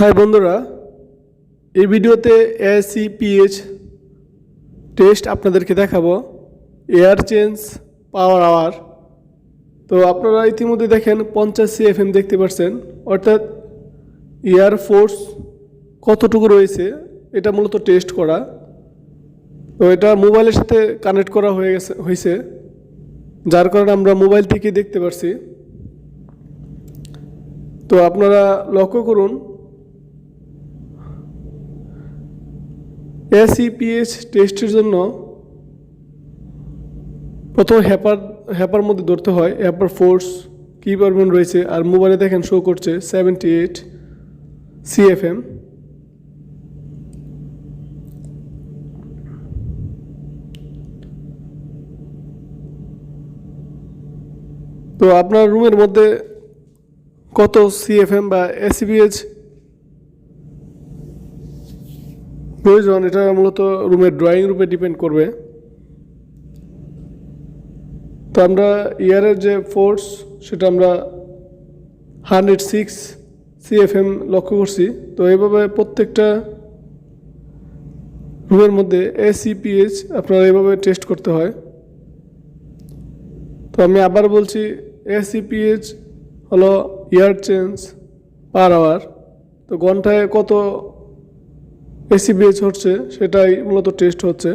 High বন্ধুরা, এই ভিডিওতে এসি পিএইচ টেস্ট আপনাদেরকে দেখাবো এয়ার চেঞ্জ পাওয়ার আওয়ার তো আপনারা ইতিমধ্যে দেখেন পঞ্চাশ সিএফএম দেখতে পাচ্ছেন অর্থাৎ এয়ার ফোর্স কতটুকু রয়েছে, এটা মূলত টেস্ট করা। তো এটা মোবাইলের সাথে কানেক্ট করা হয়ে গেছে, হয়েছে, যার কারণে আমরা মোবাইল থেকে দেখতে পারছি। তো আপনারা লক্ষ্য করুন এসিপিএইচ টেস্টের জন্য প্রথম হ্যাপার হ্যাপার মধ্যে ধরতে হয় হ্যাপার ফোর্স কী পরিমাণ রয়েছে, আর মোবাইলে দেখেন শো করছে সেভেন্টি এইট সিএফএম তো আপনার রুমের মধ্যে কত সিএফএম বা এসিবিএইচ প্রয়োজন, এটা মূলত রুমের ড্রয়িং রুমে ডিপেন্ড করবে। তো আমরা ইয়ারের যে ফোর্স সেটা আমরা হান্ড্রেড সিক্স সিএফএম লক্ষ্য করছি। তো এইভাবে প্রত্যেকটা রুমের মধ্যে এসিপিএইচ আপনারা এইভাবে টেস্ট করতে হয়। তো আমি আবার বলছি এসিপিএইচ হলো ইয়ার চেঞ্জ পার আওয়ার তো ঘন্টায় কত এসিবিএইচ হচ্ছে সেটাই মূলত টেস্ট হচ্ছে।